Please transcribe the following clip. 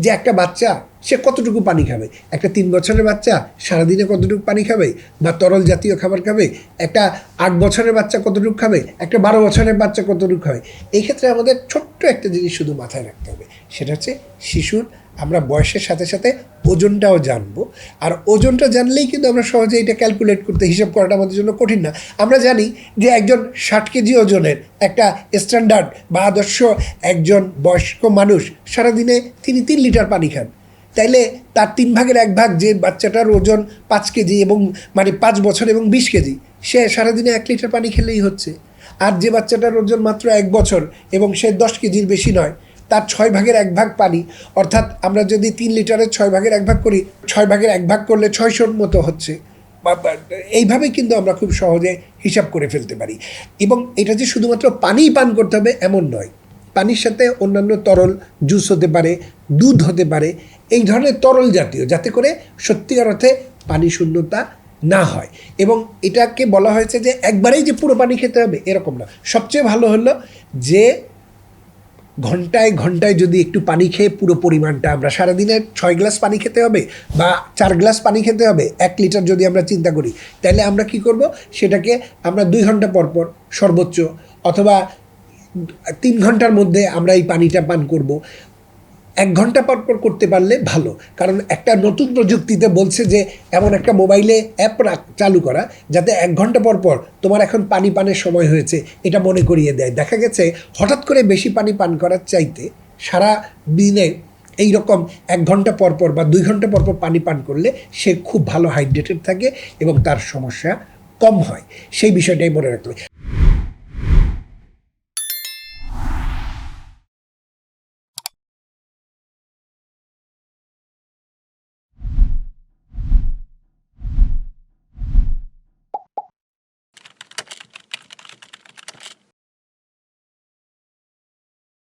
যে একটা বাচ্চা, সে কতটুকু পানি খাবে? একটা তিন বছরের বাচ্চা সারাদিনে কতটুকু পানি খাবে? বা তরল জাতীয় খাবার খাবে? একটা আট বছরের বাচ্চা কতটুকু খাবে? একটা বারো বছরের বাচ্চা কতটুকু খাবে? এই ক্ষেত্রে আমাদের ছোট্ট একটা জিনিস শুধু মাথায় রাখতে হবে। সেটা হচ্ছে শিশুর আমরা বয়সের সাথে সাথে ওজনটাও জানব। আর ওজনটা জানলেই কিন্তু আমরা সহজে এটা ক্যালকুলেট করতে হিসাব করাটা আমাদের জন্য কঠিন না। আমরা জানি যে একজন ষাট কেজি ওজনের একটা স্ট্যান্ডার্ড বা আদর্শ একজন বয়স্ক মানুষ সারাদিনে তিনি তিন লিটার পানি খান। তাইলে তার তিন ভাগের এক ভাগ যে বাচ্চাটার ওজন পাঁচ কেজি এবং মানে পাঁচ বছর এবং বিশ কেজি, সে সারাদিনে এক লিটার পানি খেলেই হচ্ছে। আর যে বাচ্চাটার ওজন মাত্র এক বছর এবং সে দশ কেজির বেশি নয় তার ছয় ভাগের এক ভাগ পানি। অর্থাৎ আমরা যদি তিন লিটারের ছয় ভাগের এক ভাগ করি, ছয় ভাগের এক ভাগ করলে ছয়শোর মতো হচ্ছে। এইভাবে কিন্তু আমরা খুব সহজে হিসাব করে ফেলতে পারি। এবং এটা যে শুধুমাত্র পানিই পান করতে হবে, এমন নয়। পানির সাথে অন্যান্য তরল জুস হতে পারে, দুধ হতে পারে, এই ধরনের তরল জাতীয়, যাতে করে সত্যিকার অর্থে পানি শূন্যতা না হয়। এবং এটাকে বলা হয়েছে যে একবারেই যে পুরো পানি খেতে হবে, এরকম না। সবচেয়ে ভালো হলো যে ঘন্টায় ঘন্টায় যদি একটু পানি খেয়ে পুরো পরিমাণটা আমরা সারাদিনে ছয় গ্লাস পানি খেতে হবে বা চার গ্লাস পানি খেতে হবে, এক লিটার যদি আমরা চিন্তা করি, তাহলে আমরা কি করব? সেটাকে আমরা দুই ঘণ্টা পর পর সর্বোচ্চ অথবা তিন ঘণ্টার মধ্যে আমরা এই পানিটা পান করব। এক ঘণ্টা পর পর করতে পারলে ভালো। কারণ একটা নতুন প্রযুক্তিতে বলছে যে, এমন একটা মোবাইলে অ্যাপ চালু করা, যাতে এক ঘণ্টা পর পর তোমার এখন পানি পানের সময় হয়েছে, এটা মনে করিয়ে দেয়। দেখা গেছে, হঠাৎ করে বেশি পানি পান করার চাইতে সারা দিনে এই রকম এক ঘণ্টা পর পর বা দুই ঘণ্টা পর পর পানি পান করলে সে খুব ভালো হাইড্রেটেড থাকে এবং তার সমস্যা কম হয়। সেই বিষয়টাই মনে রাখতে